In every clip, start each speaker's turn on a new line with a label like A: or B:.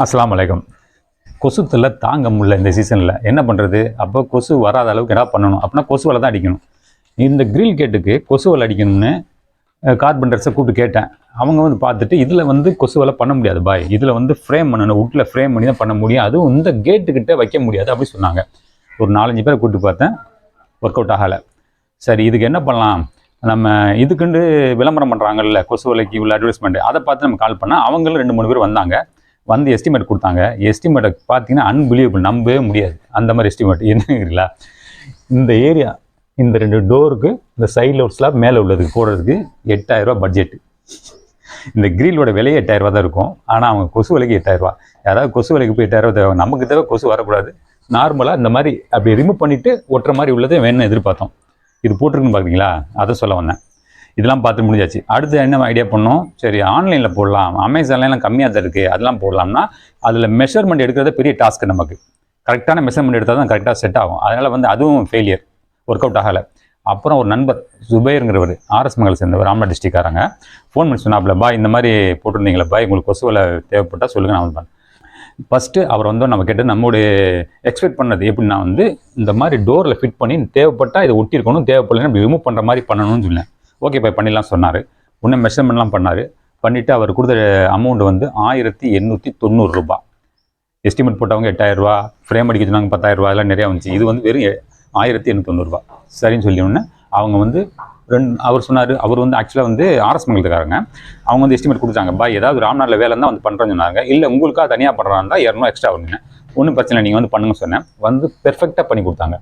A: அஸ்லாம் வலைக்கம் கொசுத்தில் தாங்க முடியல இந்த சீசனில் என்ன பண்ணுறது அப்போ கொசு வராத அளவுக்கு என்ன பண்ணணும். அப்படின்னா கொசுவில் தான் அடிக்கணும். இந்த கிரில் கேட்டுக்கு கொசுவலை அடிக்கணும்னு கார்பெண்டர்ஸை கூப்பிட்டு கேட்டேன். அவங்க வந்து பார்த்துட்டு இதில் வந்து கொசுவலை பண்ண முடியாது பாய். இதில் வந்து ஃப்ரேம் பண்ணணும். உட்டில் ஃப்ரேம் பண்ணி தான் பண்ண முடியும். அதுவும் இந்த கேட்டுக்கிட்ட வைக்க முடியாது அப்படி சொன்னாங்க. ஒரு நாலஞ்சு பேரை கூப்பிட்டு பார்த்தேன். ஒர்க் அவுட் ஆகலை. சரி இதுக்கு என்ன பண்ணலாம்? நம்ம இதுக்குண்டு விளம்பரம் பண்ணுறாங்கல்ல கொசு வலைக்கு உள்ள அட்வர்டைஸ்மெண்ட் அதை பார்த்து நம்ம கால் பண்ணால் அவங்களும் ரெண்டு மூணு பேர் வந்தாங்க. வந்து எஸ்டிமேட் கொடுத்தாங்க. எஸ்டிமேட்டை பார்த்தீங்கன்னா அன்பிலீவபிள் நம்பவே முடியாது. அந்த மாதிரி எஸ்டிமேட் என்னங்கிறீங்களா இந்த ஏரியா இந்த ரெண்டு டோருக்கு இந்த சைடில் ஒரு ஸ்லாப் மேலே உள்ளதுக்கு போடுறதுக்கு எட்டாயிரரூபா பட்ஜெட்டு இந்த கிரிலோட விலையே எட்டாயிரரூபா தான் இருக்கும். ஆனால் அவங்க கொசு விலைக்கு எட்டாயிரரூபா யாராவது கொசு விலைக்கு போய் எட்டாயிரரூபா தேவை. நமக்கு தேவை கொசு வரக்கூடாது. நார்மலாக இந்த மாதிரி அப்படி ரிமூவ் பண்ணிவிட்டு ஒட்டுற மாதிரி உள்ளதே வேணும்னு எதிர்பார்த்தோம். இது போட்டிருக்குன்னு பார்த்தீங்களா அதை சொல்ல வந்தேன். இதெல்லாம் பார்த்து முடிஞ்சாச்சு. அடுத்து என்ன ஐடியா பண்ணோம்? சரி ஆன்லைனில் போடலாம். அமேசான்லாம் கம்மியாக தான் இருக்குது அதெல்லாம் போடலாம்னா அதில் மெஷர்மெண்ட் எடுக்கிறது பெரிய டாஸ்க் நமக்கு. கரெக்டான மெஷர்மெண்ட் எடுத்தால் தான் கரெக்டாக செட் ஆகும். அதனால் வந்து அதுவும் ஃபெயிலியர் ஒர்க் அவுட் ஆகலை. அப்புறம் ஒரு நண்பர் சுபேருங்கிறவர் ஆர்எஸ் மங்கல் சேர்ந்தவர் ராம்நாத் டிஸ்ட்ரிக்காரங்க ஃபோன் பண்ணி சொன்னாப்புல பாய் இந்த மாதிரி போட்டிருந்தீங்களா பாய் உங்களுக்கு கொசு தேவைப்பட்டால் சொல்லுங்கள் நான் வந்து பண்ணேன் ஃபஸ்ட்டு அவர் வந்து நம்ம கேட்டு நம்மளுடைய எக்ஸ்பெக்ட் பண்ணது எப்படின்னா வந்து இந்த மாதிரி டோரில் ஃபிட் பண்ணி தேவைப்பட்டால் இதை ஒட்டியிருக்கணும் தேவைப்படலைன்னா நம்ம ரிமூவ் பண்ணுற மாதிரி பண்ணணும்னு சொன்னேன். ஓகே போய் பண்ணிடலாம் சொன்னார். உடனே மெஷர்மெண்ட்லாம் பண்ணார். பண்ணிவிட்டு அவர் கொடுத்த அமௌண்ட் வந்து ஆயிரத்தி எண்ணூற்றி தொண்ணூறுரூபா எஸ்டிமேட் போட்டவங்க எட்டாயிரரூபா ஃப்ரேம் அடிக்க சொன்னாங்க பத்தாயிரரூபா அதெல்லாம் நிறையா வந்துச்சு. இது வந்து வெறும் ஆயிரத்தி எண்ணூற்றி தொண்ணூறுரூவா சரின்னு சொல்லி உடனே அவங்க வந்து ரெண்டு அவர் சொன்னார் அவர் வந்து ஆக்சுவலாக வந்து ஆர்எஸ் மங்கலத்துக்காரங்க. அவங்க வந்து எஸ்டிமேட் கொடுத்தாங்க பாய் ஏதாவது ராம்நாட்டில் வேலை தான் வந்து பண்ணுறேன்னு சொன்னாங்க. இல்லை உங்களுக்காக தனியாக பண்ணுறாங்க இருந்தால் இரநூறு எக்ஸ்ட்ரா வருங்க ஒன்றும் பிரச்சனை இல்லை, நீங்கள் வந்து பண்ணுங்க சொன்னேன். வந்து பெர்ஃபெக்டாக பண்ணி கொடுத்தாங்க.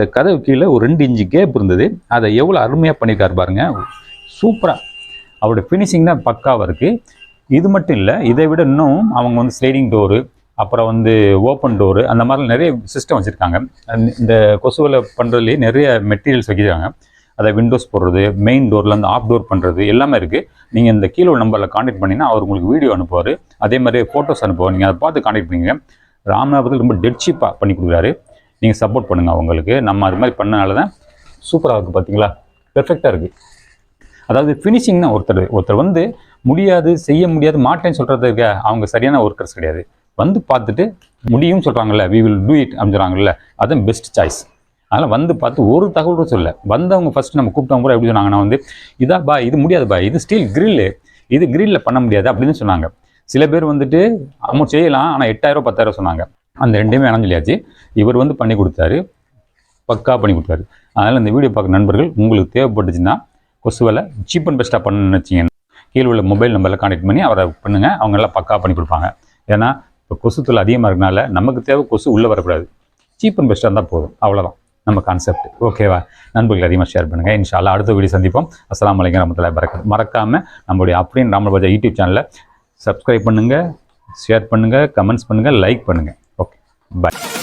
A: இந்த கதவு கீழே ஒரு ரெண்டு இன்ச்சு கேப் இருந்தது. அதை எவ்வளோ அருமையாக பண்ணியிருக்காரு பாருங்க. சூப்பராக அவரோட ஃபினிஷிங் தான் பக்காவாக இருக்குது இது மட்டும் இல்லை இதை விட இன்னும் அவங்க வந்து ஸ்லைடிங் டோரு அப்புறம் வந்து ஓப்பன் டோரு அந்த மாதிரிலாம் நிறைய சிஸ்டம் வச்சுருக்காங்க. இந்த கொசுவில் பண்ணுறதுலேயே நிறைய மெட்டீரியல்ஸ் வைக்கிறாங்க அதை விண்டோஸ் போடுறது மெயின் டோரில் அந்த ஆஃப் டோர் பண்ணுறது எல்லாமே இருக்குது நீங்கள் இந்த கீழே நம்பரில் காண்டாக்ட் பண்ணிங்கன்னா அவர் உங்களுக்கு வீடியோ அனுப்புவார். அதே மாதிரி ஃபோட்டோஸ் அனுப்புவார். நீங்கள் அதை பார்த்து காண்டாக்ட் பண்ணிங்க ராமநாதபுரத்தில் ரொம்ப டெட் சீப்பாக பண்ணி கொடுக்குறாரு. நீங்கள் சப்போர்ட் பண்ணுங்கள் அவங்களுக்கு. நம்ம அது மாதிரி பண்ணனால தான் சூப்பராக இருக்குது பார்த்தீங்களா பெர்ஃபெக்டாக இருக்குது அதாவது ஃபினிஷிங் தான் ஒருத்தர் ஒருத்தர் வந்து முடியாது செய்ய முடியாது மாட்டேன்னு சொல்கிறதுக்கு அவங்க சரியான ஒர்க்கர்ஸ் கிடையாது. வந்து பார்த்துட்டு முடியும்னு சொல்கிறாங்கல்ல வி வில் டூ இட் அப்படின்னு அதுதான் பெஸ்ட் சாய்ஸ் அதனால் வந்து பார்த்து ஒரு தகவலும் சொல்ல வந்தவங்க ஃபஸ்ட்டு நம்ம கூப்பிட்டவங்க கூட எப்படி சொன்னாங்கன்னா வந்து இதா பா இது முடியாது பா இது ஸ்டீல் கிரில்லு இது கிரில்ல பண்ண முடியாது அப்படின்னு சொன்னாங்க. சில பேர் வந்துட்டு அமௌண்ட் செய்யலாம் ஆனால் எட்டாயிரம் பத்தாயிரம் சொன்னாங்க. அந்த ரெண்டையுமே வேணாம்னு சொல்லியாச்சு. இவர் வந்து பண்ணி கொடுத்தாரு. பக்கா பண்ணி கொடுத்தாரு. அதனால் இந்த வீடியோ பார்க்குற நண்பர்கள் உங்களுக்கு தேவைப்பட்டுச்சுன்னா கொசுவலை சீப் அண்ட் பெஸ்ட்டாக பண்ணணும்னு வச்சிங்கன்னா கீழே உள்ள மொபைல் நம்பரில் காண்டக்ட் பண்ணி அவரை பண்ணுங்கள் அவங்க எல்லாம் பக்கா பண்ணி கொடுப்பாங்க. ஏன்னா இப்போ கொசு தொல்லை அதிகமாக இருக்கனால நமக்கு தேவை கொசு உள்ளே வரக்கூடாது. சீப் அண்ட் பெஸ்ட்டாக இருந்தால் போதும். அவ்வளோதான் நம்ம கான்செப்ட் ஓகேவா நண்பர்கள் அதிகமாக ஷேர் பண்ணுங்கள் இன்ஷால்லா அடுத்த வீடியோ சந்திப்போம். அஸ்ஸலாமு அலைக்கும் ரஹமத்துல்லாஹி வரகாத்து மறக்காமல் நம்மளுடைய அப்படின்னு ராமல் பாஜா யூடியூப் சேனலை சப்ஸ்கிரைப் பண்ணுங்கள் ஷேர் பண்ணுங்கள் கமெண்ட்ஸ் பண்ணுங்கள் லைக் பண்ணுங்கள் ஓகே பாய்